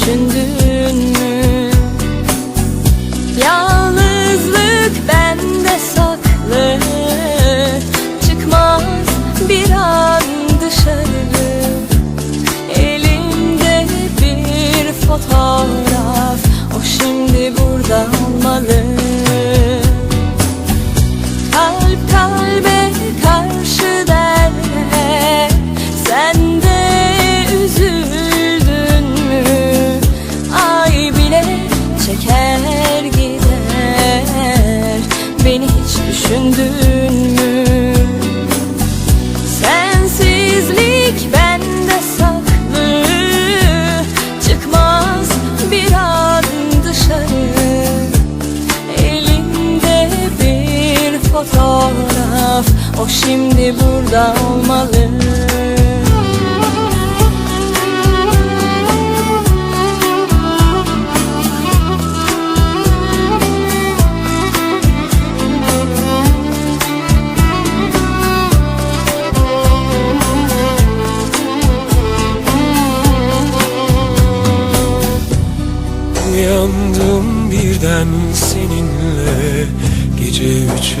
düşündün mü? Yalnızlık bende saklı. Çıkmaz bir an dışarı. Elimde bir fotoğraf O şimdi burada olmalı. Uyandım birden seninle. Gece üçü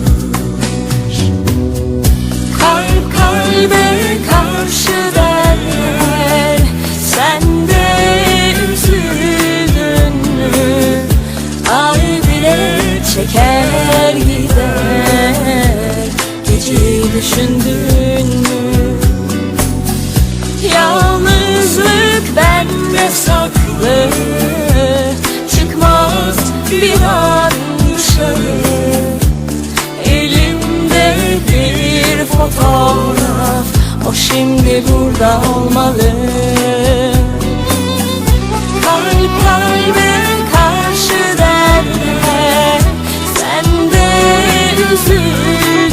karşı derler Sen de üzüldün mü? Ay bile çeker gider Geceyi düşündün mü? Yalnızlık bende saklı Çıkmaz bir an şimdi burada olmalı. Kalp kalbe karşı derler. Sen de üzül.